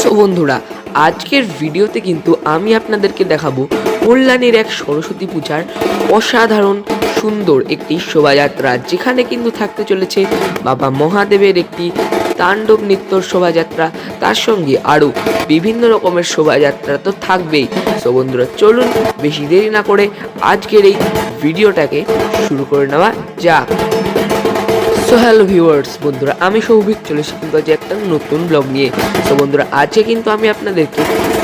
So বন্ধুরা, আজকের ভিডিওতে কিন্তু আমি আপনাদেরকে দেখাবো কল্যাণীর এক সরস্বতী পূজার অসাধারণ সুন্দর একটি শোভাযাত্রা, যেখানে কিন্তু থাকতে চলেছে বাবা মহাদেবের একটি তাণ্ডব নৃত্যর শোভাযাত্রা, তার সঙ্গে আরও বিভিন্ন রকমের শোভাযাত্রা তো থাকবেই। সো বন্ধুরা, চলুন বেশি দেরি না করে আজকের এই ভিডিওটাকে শুরু করে নেওয়া যাক। সো হ্যালো ভিউয়ার্স বন্ধুরা, আমি সৌভিক, চলে এসেছি কিন্তু আজ একটা নতুন ব্লগ নিয়ে। তো বন্ধুরা, আজকে কিন্তু আমি আপনাদেরকে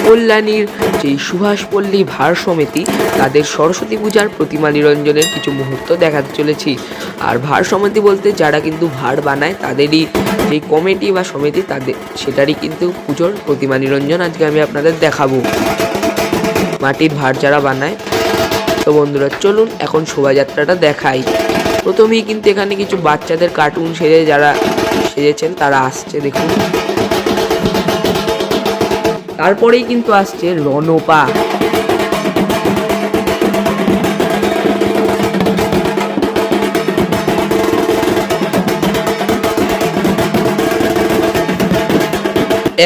কল্যাণীর যেই সুভাষপল্লী ভার সমিতি, তাদের সরস্বতী পূজার প্রতিমা নিরঞ্জনের কিছু মুহূর্ত দেখাতে চলেছি। আর ভার সমিতি বলতে যারা কিন্তু ভার বানায়, তাদেরই যেই কমিটি বা সমিতি, তাদের সেটারই কিন্তু পুজোর প্রতিমা নিরঞ্জন আজকে আমি আপনাদের দেখাবো। মাটির ভার যারা বানায়, তো বন্ধুরা, চলুন এখন শোভাযাত্রাটা দেখাই। প্রথমেই কিন্তু এখানে কিছু বাচ্চাদের কার্টুন সেজে যারা সেজেছেন, তারা আসছে, দেখুন। তারপরেই কিন্তু আসছে রনপা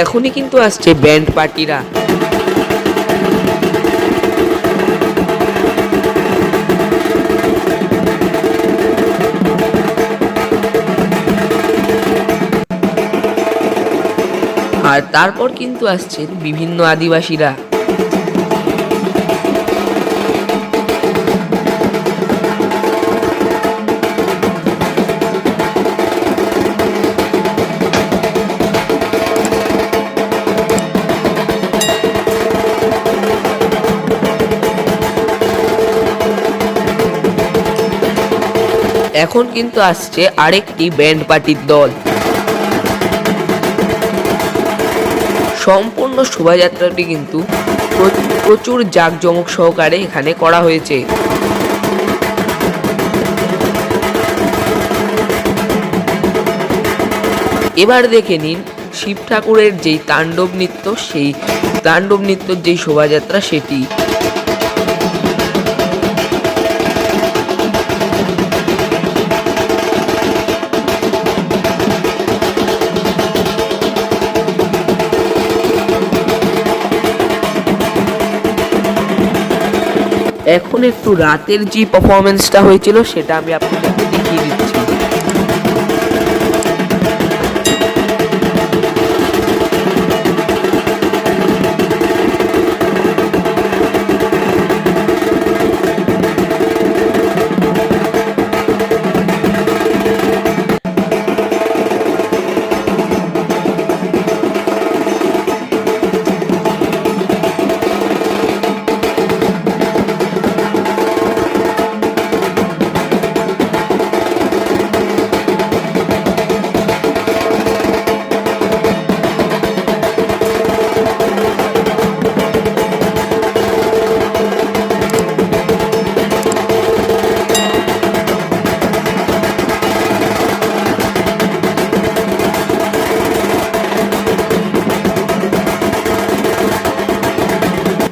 এখনই কিন্তু আসছে ব্যান্ড পার্টিরা। আর তারপর কিন্তু আসছেন বিভিন্ন আদিবাসীরা। এখন কিন্তু আসছে আরেকটি ব্যান্ড পার্টির দল। সম্পূর্ণ শোভাযাত্রাটি কিন্তু প্র- প্রচুর জাঁকজমক সহকারে এখানে করা হয়েছে। এবার দেখে নিন শিব ঠাকুরের যেই তাণ্ডব নৃত্য, সেই তাণ্ডব নৃত্যর যেই শোভাযাত্রা সেটি। এখন একটু রাতের যে পারফরমেন্সটা হয়েছিল সেটা আমি আপনাদেরকে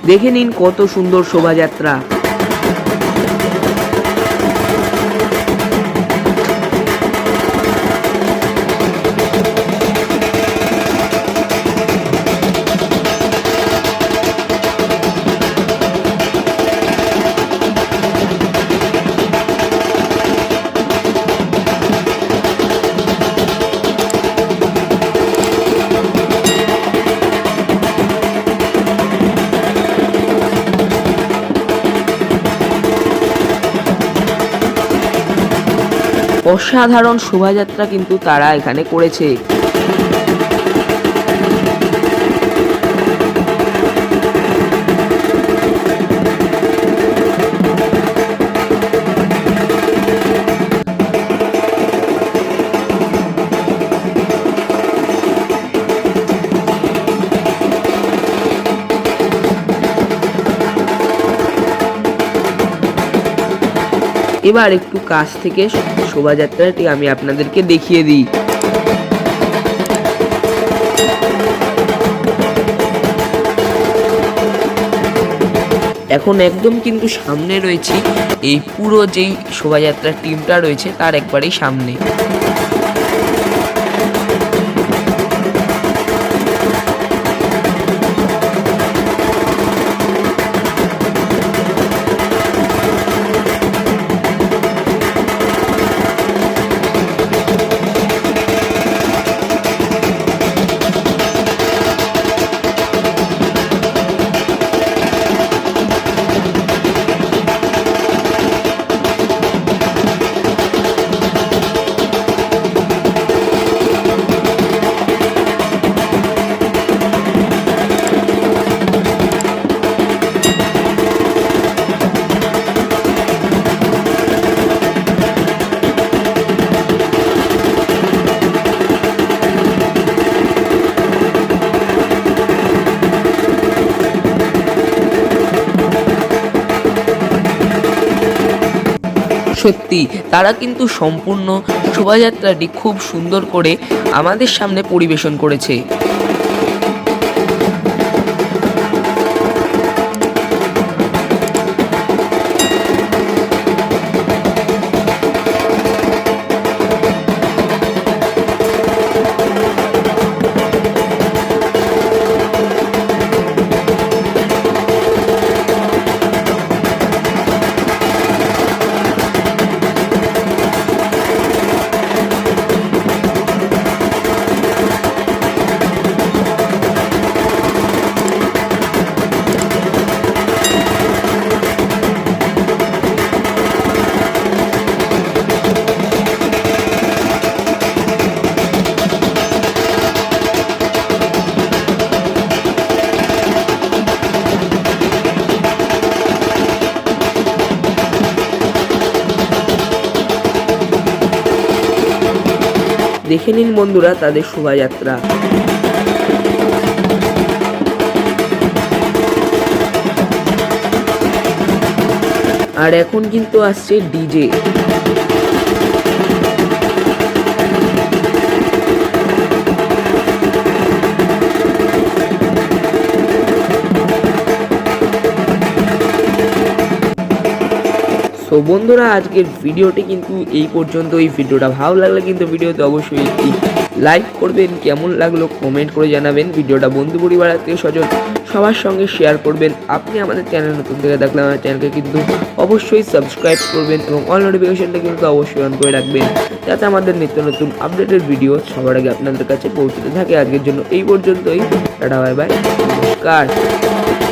দেখে নিন কত সুন্দর শোভাযাত্রা। অসাধারণ শোভাযাত্রা কিন্তু তারা এখানে করেছে। এবার একটু কাছ থেকে শোভাযাত্রাটি আমি আপনাদেরকে দেখিয়ে দিই। এখন একদম কিন্তু সামনে রয়েছি এই পুরো যেই শোভাযাত্রার টিমটা রয়েছে, তার একবারেই সামনে। সত্যি তারা কিন্তু সম্পূর্ণ শোভাযাত্রাটি খুব সুন্দর করে আমাদের সামনে পরিবেশন করেছে। দেখে নিন বন্ধুরা তাদের শোভাযাত্রা। আর এখন কিন্তু আসছে ডিজে। সো বন্ধুরা, আজকের ভিডিওটি কিন্তু এই পর্যন্ত এই ভিডিওটা ভালো লাগলে কিন্তু ভিডিওতে অবশ্যই একটি লাইক করবেন, কেমন লাগল কমেন্ট করে জানাবেন। ভিডিওটা বন্ধু পরিবার, আত্মীয় স্বজন সবার সঙ্গে শেয়ার করবেন। আপনি আমাদের চ্যানেল নতুন থেকে থাকলে আমার চ্যানেলকে কিন্তু অবশ্যই সাবস্ক্রাইব করবেন এবং অল নোটিফিকেশনটা কিন্তু অবশ্যই অন করে রাখবেন। যাতে আমাদের নিত্য নতুন আপডেটেড ভিডিও সবার আগে আপনাদের কাছে পৌঁছতে থাকে। আজকের জন্য এই পর্যন্তই। টাটা বাই বাই নমস্কার।